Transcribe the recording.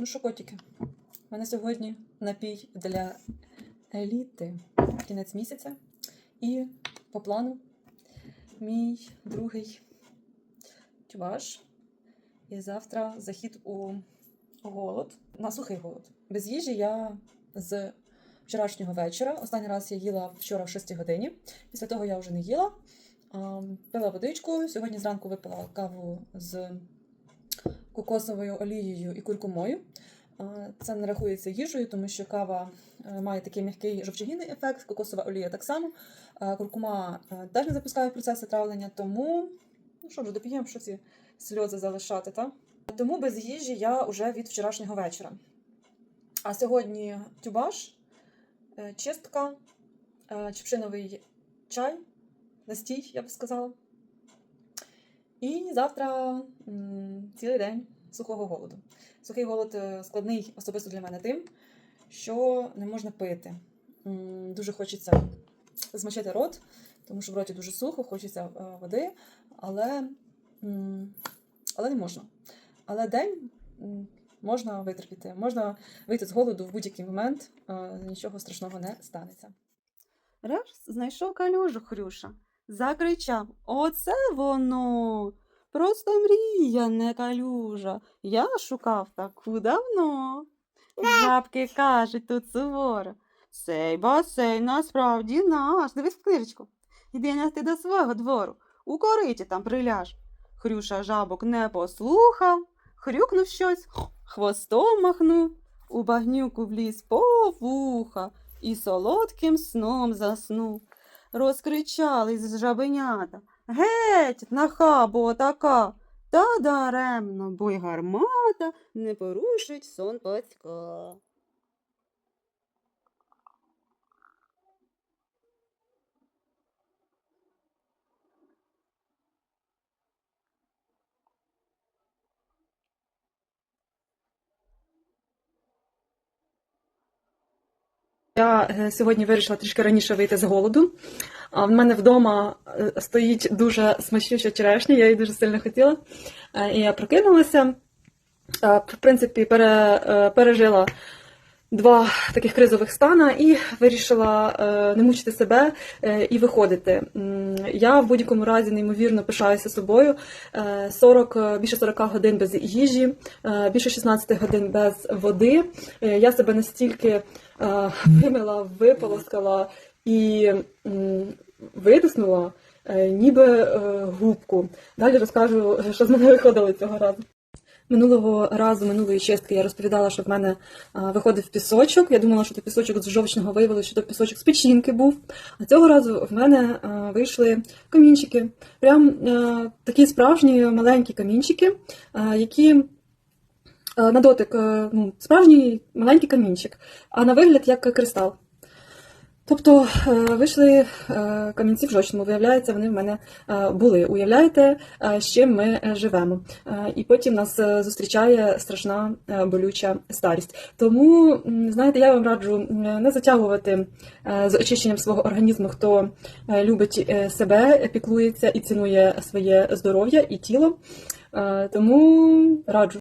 Ну що, котики, у мене сьогодні напій для еліти кінець місяця. І по плану мій другий тюбаш. І завтра захід у голод, на сухий голод. Без їжі я з вчорашнього вечора. Останній раз я їла вчора в 6 годині. Після того я вже не їла. Пила водичку. Сьогодні зранку випила каву з кокосовою олією і куркумою. Це не рахується їжею, тому що кава е, має такий м'який жовчогінний ефект, кокосова олія так само. Куркума е, теж не запускає процеси травлення, тому ну що ж, доп'ємо, що ці сльози залишати, та? Тому без їжі я вже від вчорашнього вечора. А сьогодні тюбаш, е, чистка, чепшиновий чай, настій, я б сказала. І завтра цілий день сухого голоду. Сухий голод е, складний особисто для мене тим, що не можна пити. Дуже хочеться змочити рот, тому що в роті дуже сухо, хочеться е, води, але, але не можна. Але день можна витерпіти, можна вийти з голоду в будь-який момент, е, нічого страшного не станеться. Раз знайшов калюжу Хрюша. Закричав Оце воно. Просто мрія, не калюжа. Я шукав таку давно. Жабки кажуть тут суворо. Цей басейн насправді наш. Дивись в книжечку. Іди нести до свого двору. У кориті там приляж. Хрюша жабок не послухав, хрюкнув щось, хвостом махнув, у багнюку вліз по вуха і солодким сном заснув. Розкричались жабенята. Геть, нахабо отака, та даремно, бо й гармата не порушить сон батька. Я е, сьогодні вирішила трішки раніше вийти з голоду. А в мене вдома е, стоїть дуже смачнюча черешня, я її дуже сильно хотіла. Е, І я прокинулася. В принципі, пере, пережила два таких кризових стана і вирішила е, не мучити себе е, і виходити. Я в будь-якому разі неймовірно пишаюся собою. Е, 40, е, більше 40 годин без їжі, більше 16 годин без води. Я себе настільки вимила, виполоскала і е, ніби губку. Далі розкажу, що з мене виходило цього разу. Минулого разу, минулої чистки, я розповідала, що в мене виходив пісочок. Я думала, що це пісочок з жовчного виявилося, що це пісочок з печінки був. А цього разу в мене вийшли камінчики. Прям такі справжні маленькі камінчики, які на дотик ну, справжній маленький камінчик, а на вигляд як кристал. Тобто е, вийшли е, камінці в жовчному, виявляється, вони в мене е, були. Уявляєте, з чим ми живемо. І потім нас зустрічає страшна болюча старість. Тому, знаєте, я вам раджу не затягувати з очищенням свого організму, хто любить себе, піклується і цінує своє здоров'я і тіло. Тому раджу.